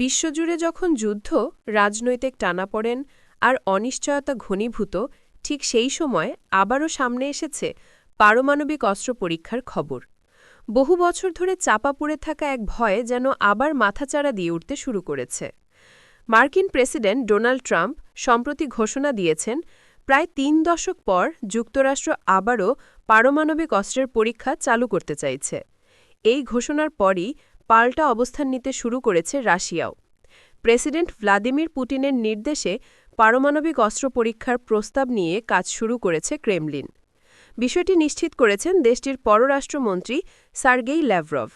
বিশ্বজুড়ে যখন যুদ্ধ, রাজনৈতিক টানাপড়েন আর অনিশ্চয়তা ঘনীভূত, ঠিক সেই সময় আবারও সামনে এসেছে পারমাণবিক অস্ত্র পরীক্ষার খবর। বহু বছর ধরে চাপা পড়ে থাকা এক ভয় যেন আবার মাথাচাড়া দিয়ে উঠতে শুরু করেছে। মার্কিন প্রেসিডেন্ট ডোনাল্ড ট্রাম্প সম্প্রতি ঘোষণা দিয়েছেন, প্রায় তিন দশক পর যুক্তরাষ্ট্র আবারও পারমাণবিক অস্ত্রের পরীক্ষা চালু করতে চাইছে। এই ঘোষণার পরই পাল্টা অবস্থান নিতে শুরু করেছে রাশিয়াও। প্রেসিডেন্ট ভ্লাদিমির পুতিনের নির্দেশে পারমাণবিক অস্ত্র পরীক্ষার প্রস্তাব নিয়ে কাজ শুরু করেছে ক্রেমলিন। বিষয়টি নিশ্চিত করেছেন দেশটির পররাষ্ট্রমন্ত্রী সার্গেই ল্যাভরভ।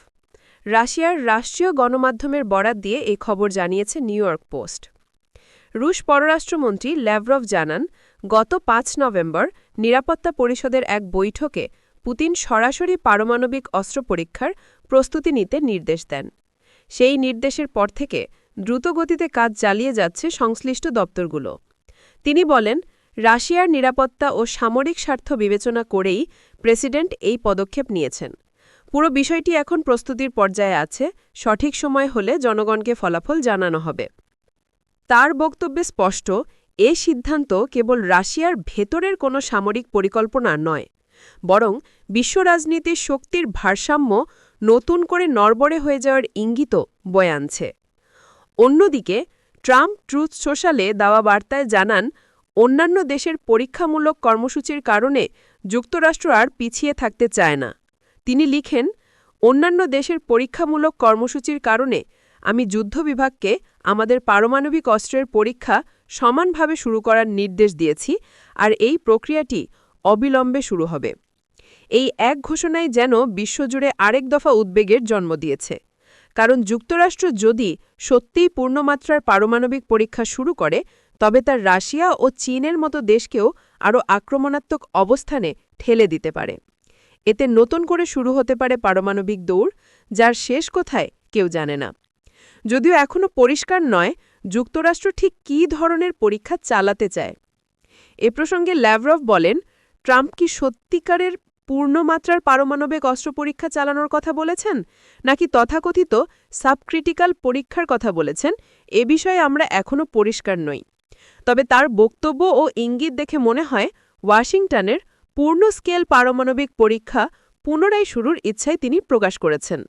রাশিয়ার রাষ্ট্রীয় গণমাধ্যমের বরাত দিয়ে এই খবর জানিয়েছে নিউ ইয়র্ক পোস্ট। রুশ পররাষ্ট্রমন্ত্রী ল্যাভরভ জানান, গত পাঁচ নভেম্বর নিরাপত্তা পরিষদের এক বৈঠকে পুতিন সরাসরি পারমাণবিক অস্ত্র পরীক্ষার প্রস্তুতি নিতে নির্দেশ দেন। সেই নির্দেশের পর থেকে দ্রুতগতিতে কাজ চালিয়ে যাচ্ছে সংশ্লিষ্ট দপ্তরগুলো। তিনি বলেন, রাশিয়ার নিরাপত্তা ও সামরিক স্বার্থ বিবেচনা করেই প্রেসিডেন্ট এই পদক্ষেপ নিয়েছেন। পুরো বিষয়টি এখন প্রস্তুতির পর্যায়ে আছে, সঠিক সময় হলে জনগণকে ফলাফল জানানো হবে। তার বক্তব্যে স্পষ্ট, এ সিদ্ধান্ত কেবল রাশিয়ার ভেতরের কোনো সামরিক পরিকল্পনা নয় বরং বিশ্ব রাজনীতির শক্তির ভারসাম্য নতুন করে নড়বড়ে হয়ে যাওয়ার ইঙ্গিত বয়ে আনছে। অন্যদিকে, ট্রাম্প ট্রুথ সোশ্যালে দেওয়া বার্তায় জানান, অন্যান্য দেশের পরীক্ষামূলক কর্মসূচির কারণে যুক্তরাষ্ট্র আর পিছিয়ে থাকতে চায় না। তিনি লিখেন, অন্যান্য দেশের পরীক্ষামূলক কর্মসূচির কারণে আমি যুদ্ধ বিভাগকে আমাদের পারমাণবিক অস্ত্রের পরীক্ষা সমানভাবে শুরু করার নির্দেশ দিয়েছি, আর এই প্রক্রিয়াটি অবিলম্বে শুরু হবে। এই এক ঘোষণাই যেন বিশ্বজুড়ে আরেক দফা উদ্বেগের জন্ম দিয়েছে। কারণ যুক্তরাষ্ট্র যদি সত্যিই পূর্ণমাত্রার পারমাণবিক পরীক্ষা শুরু করে, তবে তার রাশিয়া ও চীনের মতো দেশকেও আরও আক্রমণাত্মক অবস্থানে ঠেলে দিতে পারে। এতে নতুন করে শুরু হতে পারে পারমাণবিক দৌড়, যার শেষ কোথায় কেউ জানে না। যদিও এখনও পরিষ্কার নয় যুক্তরাষ্ট্র ঠিক কী ধরনের পরীক্ষা চালাতে চায়। এ প্রসঙ্গে ল্যাভরভ বলেন ট্রাম্প কি সত্যিকারের পূর্ণমাত্রার পারমাণবিক অস্ত্র পরীক্ষা চালানোর কথা বলেছেন? নাকি তথাকথিত সাবক্রিটিক্যাল পরীক্ষার কথা বলেছেন? এ বিষয়ে আমরা এখনও পরিষ্কার নই। তবে তার বক্তব্য ও ইঙ্গিত দেখে মনে হয়, ওয়াশিংটনের পূর্ণ স্কেল পারমাণবিক পরীক্ষা পুনরায় শুরুর ইচ্ছায় তিনি প্রকাশ করেছেন।